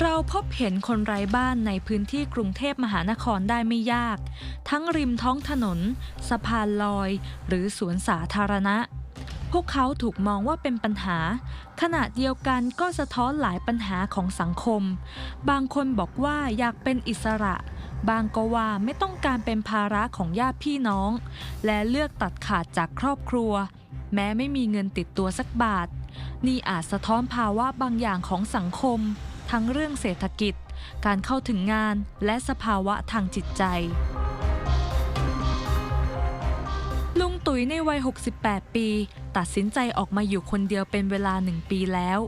เราพบเห็นคนไร้บ้านในพื้นที่กรุงเทพมหานครได้ไม่ยาก ทั้งริมท้องถนน สะพานลอย หรือสวนสาธารณะ พวกเขาถูกมองว่าเป็นปัญหา ขณะเดียวกันก็สะท้อนหลายปัญหาของสังคม บางคนบอกว่าอยากเป็นอิสระ บางก็ว่าไม่ต้องการเป็นภาระของญาติพี่น้อง และเลือกตัดขาดจากครอบครัว แม้ไม่มีเงินติดตัวสักบาท นี่อาจสะท้อนภาวะบางอย่างของสังคม ทั้งเรื่องเศรษฐกิจ การเข้าถึงงานและสภาวะทางจิตใจ ลุงตุ๋ยในวัย 68 ปี ตัดสินใจออกมาอยู่คนเดียวเป็นเวลาหนึ่งปีแล้ว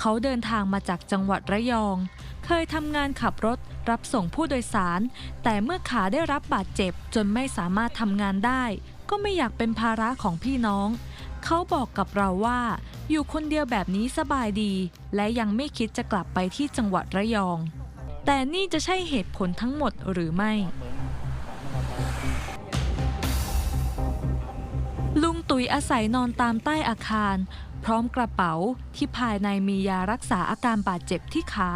เขาเดินทางมาจากจังหวัดระยอง เคยทำงานขับรถรับส่งผู้โดยสาร แต่เมื่อขาได้รับบาดเจ็บจนไม่สามารถทำงานได้ ก็ไม่อยากเป็นภาระของพี่น้อง เขาบอกกับเราว่า อยู่คนเดียวแบบนี้สบายดี และยังไม่คิดจะกลับไปที่จังหวัดระยอง แต่นี่จะใช่เหตุผลทั้งหมดหรือไม่ ลุงตุ๋ยอาศัยนอนตามใต้อาคาร พร้อมกระเป๋าที่ภายในมียารักษาอาการบาดเจ็บที่ขา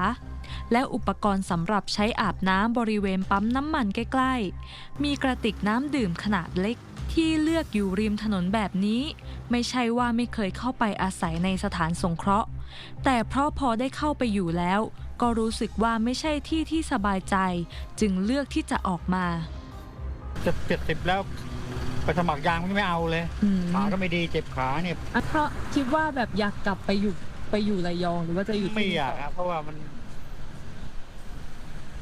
และอุปกรณ์สำหรับใช้อาบน้ำบริเวณปั๊มน้ำมันใกล้ ๆ มีกระติกน้ำดื่มขนาดเล็ก ที่เลือกอยู่ริมถนนแบบนี้ ไม่ใช่ว่าไม่เคยเข้าไปอาศัยในสถานสงเคราะห์ แต่เพราะพอได้เข้าไปอยู่แล้ว ก็รู้สึกว่าไม่ใช่ที่ที่สบายใจ จึงเลือกที่จะออกมาจะเจ็ดสิบแล้วไปสมัครยางไม่เอาเลยขาก็ไม่ดีเจ็บขาเนี่ยอะเพราะคิดว่าแบบอยากกลับไปอยู่ไปอยู่ระยองหรือว่าจะอยู่ที่ไม่อยากครับ เพราะว่ามัน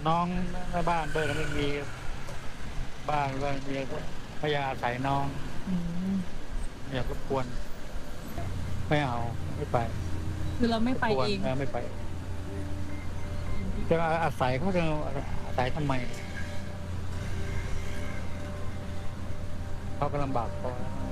น้องในบ้านเบิร์ไม่มี บ้านก็มี พยาอาศัยน้อง อืมไม่อยากรบกวน ไม่เอาไม่ไปคือเราไม่ไปกวนเองเออไม่ไป จะอาศัยเขาจะอาศัยทำไมเขาก็ลำบากพอลุ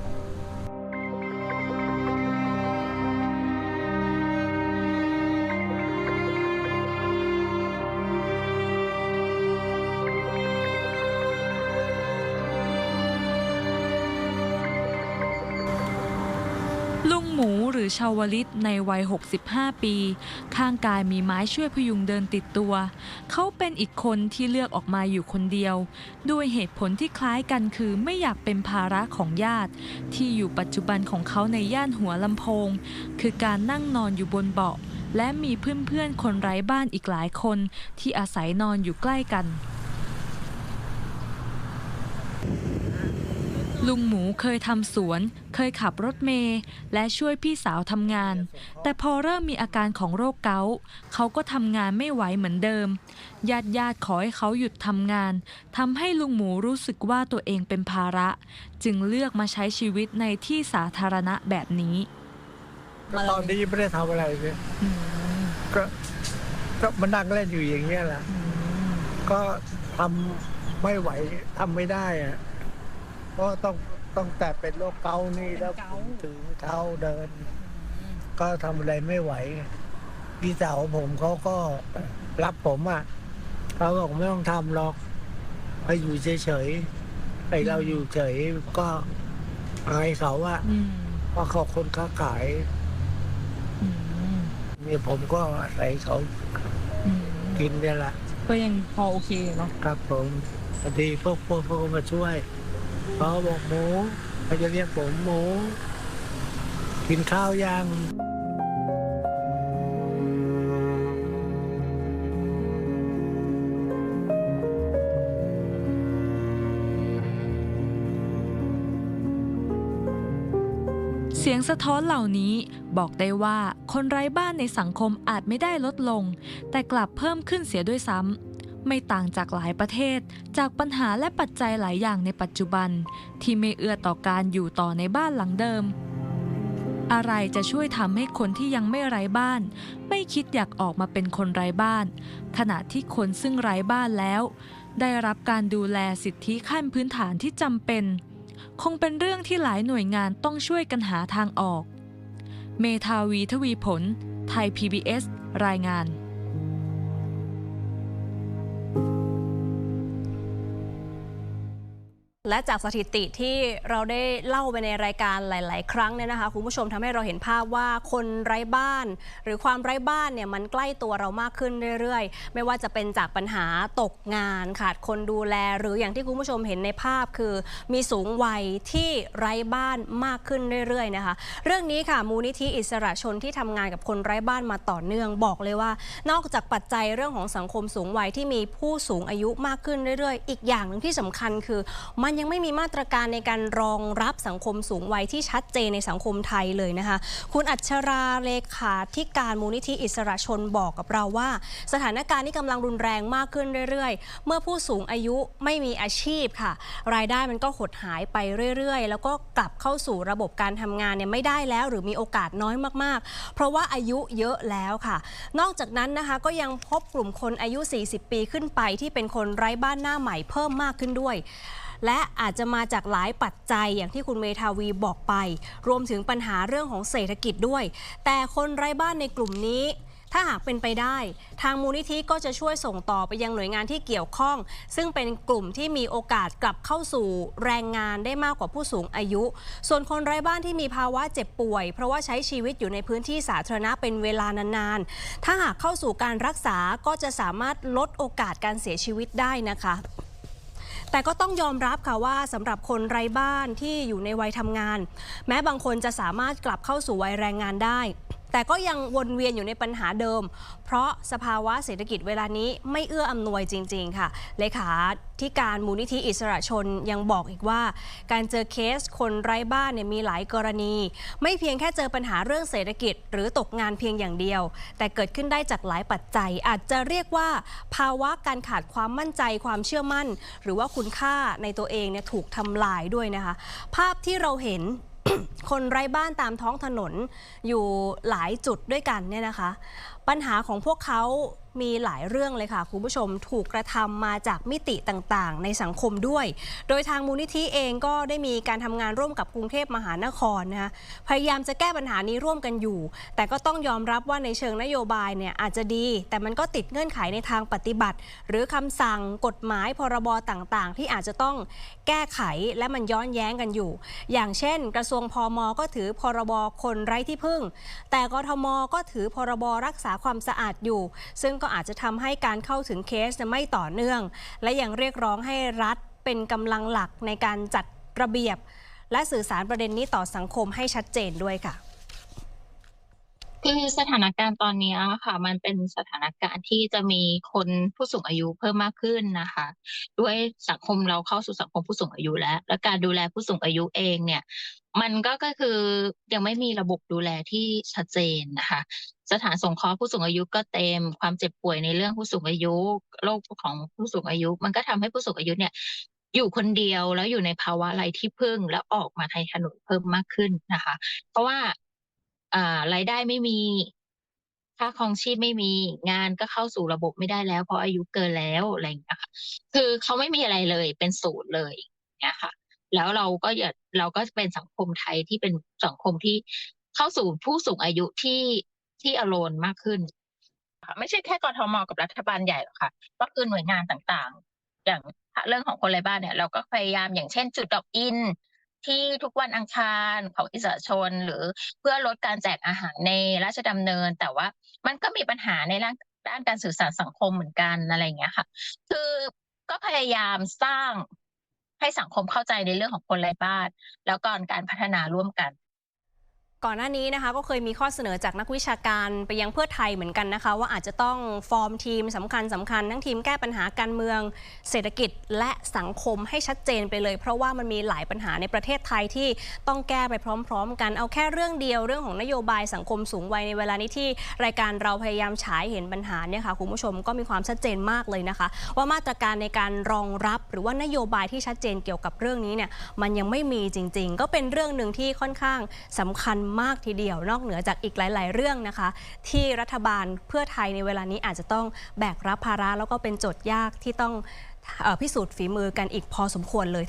ลุงหมูหรือชาวลิตในวัย 65 ปี ข้างกายมีไม้ช่วยพยุงเดินติดตัว เขาเป็นอีกคนที่เลือกออกมาอยู่คนเดียว ด้วยเหตุผลที่คล้ายกันคือไม่อยากเป็นภาระของญาติ ที่อยู่ปัจจุบันของเขาในย่านหัวลำโพง คือการนั่งนอนอยู่บนเบาะ และมีเพื่อนๆคนไร้บ้านอีกหลายคนที่อาศัยนอนอยู่ใกล้กัน ลุงหมูเคยทำสวน เคยขับรถเมล์และช่วยพี่สาวทำงาน แต่พอเริ่มมีอาการของโรคเกาต์เขาก็ทำงานไม่ไหวเหมือนเดิม ญาติญาติๆขอให้เขาหยุดทำงานทำให้ลุงหมูรู้สึกว่าตัวเองเป็นภาระ จึงเลือกมาใช้ชีวิตในที่สาธารณะแบบนี้ตอนนี้ไม่ได้ทำอะไรเลยก็ก็มานั่งเล่นอยู่อย่างเงี้ยแหละก็ทำไม่ไหวทำไม่ได้อะ เพราะต้องต้องแต่เป็นโรคเกาต์นี่แล้วผมถือเท้าเดิน ก็ทำอะไรไม่ไหว พี่สาวผมเขาก็รับผมอะเขาบอกไม่ต้องทำหรอกไปอยู่เฉยๆไอเราอยู่เฉยก็อายเขาอะอืมเพราะเขาคนค้าขายอืมนี่ผมก็อาศัยเขาอืมกินเนี่ยแหละก็ยังพอโอเคเนาะครับผมพอดีพวกพวกพวกมาช่วย เขาบอกหมูเขาจะเรียกผมหมู กินข้าวยังเสียงสะท้อนเหล่านี้บอกได้ว่าคนไร้บ้านในสังคมอาจไม่ได้ลดลง แต่กลับเพิ่มขึ้นเสียด้วยซ้ำ ไม่ต่างจากหลายประเทศ จากปัญหาและปัจจัยหลายอย่างในปัจจุบัน ที่ไม่เอื้อต่อการอยู่ต่อในบ้านหลังเดิม อะไรจะช่วยทำให้คนที่ยังไม่ไร้บ้าน ไม่คิดอยากออกมาเป็นคนไร้บ้าน ขณะที่คนซึ่งไร้บ้านแล้ว ได้รับการดูแลสิทธิขั้นพื้นฐานที่จำเป็น คงเป็นเรื่องที่หลายหน่วยงานต้องช่วยกันหาทางออก เมทาวีทวีผล ไทย PBS รายงาน และจากสถิติที่เราได้เล่าไปในรายการหลาย ๆ ครั้งเนี่ยนะคะคุณผู้ชมทำให้เราเห็นภาพว่าคนไร้บ้าน หรือความไร้บ้านเนี่ยมันใกล้ตัวเรามากขึ้นเรื่อย ๆ ไม่ว่าจะเป็นจากปัญหาตกงานขาดคนดูแล หรืออย่างที่คุณผู้ชมเห็นในภาพคือ มีสูงวัยที่ไร้บ้านมากขึ้นเรื่อย ๆ นะคะ เรื่องนี้ค่ะมูลนิธิอิสระชนที่ทำงานกับคนไร้บ้านมาต่อเนื่องบอกเลยว่า นอกจากปัจจัยเรื่องของสังคมสูงวัยที่มีผู้สูงอายุมากขึ้นเรื่อย ๆ อีกอย่างหนึ่งที่สำคัญคือมันยังไม่มีมาตรการในการรองรับสังคมสูงวัยที่ชัดเจนในสังคมไทยเลยนะคะ คุณอัชราเลขาธิการมูลนิธิอิสระชนบอกกับเราว่า สถานการณ์ที่กำลังรุนแรงมากขึ้นเรื่อยๆ เมื่อผู้สูงอายุไม่มีอาชีพค่ะ รายได้มันก็หดหายไปเรื่อยๆ แล้วก็กลับเข้าสู่ระบบการทำงานเนี่ยไม่ได้แล้ว หรือมีโอกาสน้อยมากๆ เพราะว่าอายุเยอะแล้วค่ะ นอกจากนั้นนะคะก็ยังพบกลุ่มคนอายุ 40 ปีขึ้นไปที่เป็นคนไร้บ้านหน้าใหม่เพิ่มมากขึ้นด้วย และอาจจะมาจากหลายปัจจัยอย่างที่คุณเมทาวีบอกไป รวมถึงปัญหาเรื่องของเศรษฐกิจด้วย แต่คนไร้บ้านในกลุ่มนี้ถ้าหากเป็นไปได้ ทางมูลนิธิก็จะช่วยส่งต่อไปยังหน่วยงานที่เกี่ยวข้อง ซึ่งเป็นกลุ่มที่มีโอกาสกลับเข้าสู่แรงงานได้มากกว่าผู้สูงอายุ ส่วนคนไร้บ้านที่มีภาวะเจ็บป่วย เพราะว่าใช้ชีวิตอยู่ในพื้นที่สาธารณะเป็นเวลานานๆ ถ้าหากเข้าสู่การรักษาก็จะสามารถลดโอกาสการเสียชีวิตได้นะคะ แต่ก็ต้องยอมรับค่ะว่าสำหรับคนไร้บ้านที่อยู่ในวัยทำงาน แม้บางคนจะสามารถกลับเข้าสู่วัยแรงงานได้ แต่ก็ยังวนเวียนอยู่ในปัญหาเดิม เพราะสภาวะเศรษฐกิจเวลานี้ไม่เอื้ออำนวยจริง ๆ ค่ะ เลขาที่การมูลนิธิอิสระชนยังบอกอีกว่า การเจอเคสคนไร้บ้านเนี่ยมีหลายกรณี ไม่เพียงแค่เจอปัญหาเรื่องเศรษฐกิจ หรือตกงานเพียงอย่างเดียว แต่เกิดขึ้นได้จากหลายปัจจัย อาจจะเรียกว่า ภาวะการขาดความมั่นใจความเชื่อมั่น หรือว่าคุณค่าในตัวเองเนี่ยถูกทำลายด้วยนะคะ ภาพที่เราเห็น คนไร้บ้านตามท้องถนนอยู่หลายจุดด้วยกันเนี่ยนะคะ ปัญหาของพวกเขา มีหลายเรื่องเลยค่ะคุณผู้ชมถูกกระทำมาจากมิติต่างๆ ในสังคมด้วย โดยทางมูลนิธิเองก็ได้มีการทำงานร่วมกับกรุงเทพมหานครนะคะพยายามจะแก้ปัญหานี้ร่วมกันอยู่ แต่ก็ต้องยอมรับว่าในเชิงนโยบายเนี่ยอาจจะดี แต่มันก็ติดเงื่อนไขในทางปฏิบัติ หรือคำสั่งกฎหมายพรบต่างๆ ที่อาจจะต้องแก้ไขและมันย้อนแย้งกันอยู่ อย่างเช่น กระทรวงพมก็ถือพรบคนไร้ที่พึ่ง แต่กทมก็ถือพรบรักษาความสะอาดอยู่ ซึ่งก็อาจจะทำให้การเข้าถึงเคสไม่ต่อเนื่อง และยังเรียกร้องให้รัฐเป็นกำลังหลักในการจัดระเบียบ และสื่อสารประเด็นนี้ต่อสังคมให้ชัดเจนด้วยค่ะ คือสถานการณ์ตอนนี้ค่ะ มันเป็นสถานการณ์ที่จะมีคนผู้สูงอายุเพิ่มมากขึ้นนะคะ ด้วยสังคมเราเข้าสู่สังคมผู้สูงอายุแล้ว และการดูแลผู้สูงอายุเองเนี่ย มันก็ก็คือยังไม่มีระบบดูแลที่ชัดเจนนะคะ สถานสงเคราะห์ผู้สูงอายุก็เต็ม ความเจ็บป่วยในเรื่องผู้สูงอายุโรคของผู้สูงอายุ มันก็ทำให้ผู้สูงอายุเนี่ยอยู่คนเดียวแล้วอยู่ในภาวะไร้ที่พึ่งแล้วออกมาในถนนเพิ่มมากขึ้นนะคะ เพราะว่า อ่ารายได้ไม่มีค่าครองชีพไม่มีงานก็เข้าสู่ระบบไม่ได้แล้ว เพราะอายุเกินแล้วอะไรอย่างเงี้ยค่ะคือเขาไม่มีอะไรเลยเป็นศูนย์เลยเนี่ยค่ะ แล้วเราก็อย่าเราก็เป็นสังคมไทยที่เป็นสังคมที่เข้าสู่ผู้สูงอายุที่ที่อโลนมากขึ้นค่ะไม่ใช่แค่กรทมกับรัฐบาลใหญ่หรอกค่ะ ก็คือหน่วยงานต่างๆ อย่างเรื่องของคนไร้บ้านเนี่ย เราก็พยายามอย่างเช่น จุดดอกอิน ที่ทุกวันอังคารของอิสระชน หรือเพื่อลดการแจกอาหารในราชดำเนิน แต่ว่ามันก็มีปัญหาในด้านด้านการสื่อสารสังคมเหมือนกันอะไรอย่างเงี้ยค่ะ คือก็พยายามสร้างให้สังคมเข้าใจในเรื่องของคนไร้บ้านแล้วก็การพัฒนาร่วมกัน ก่อนหน้านี้นะคะก็เคยมีข้อเสนอจากนักวิชาการไปยังเพื่อไทยเหมือนกันนะคะ ว่าอาจจะต้องฟอร์มทีมสำคัญสำคัญทั้งทีมแก้ปัญหาการเมือง เศรษฐกิจและสังคมให้ชัดเจนไปเลย เพราะว่ามันมีหลายปัญหาในประเทศไทยที่ต้องแก้ไปพร้อม ๆ กันเอาแค่เรื่องเดียวเรื่องของนโยบายสังคมสูงวัยในเวลานี้ที่รายการเราพยายามฉายเห็นปัญหาเนี่ยค่ะคุณผู้ชมก็มีความชัดเจนมากเลยนะคะ ว่ามาตรการในการรองรับหรือว่านโยบายที่ชัดเจนเกี่ยวกับเรื่องนี้เนี่ยมันยังไม่มีจริง ๆ ก็เป็นเรื่องหนึ่งที่ค่อนข้างสำคัญมากทีเดียวนอกเหนือจากอีกหลาย ๆ เรื่องนะคะ ที่รัฐบาลเพื่อไทยในเวลานี้อาจจะต้องแบกรับภาระแล้วก็เป็นโจทย์ยากที่ต้องพิสูจน์ฝีมือกันอีกพอสมควรเลย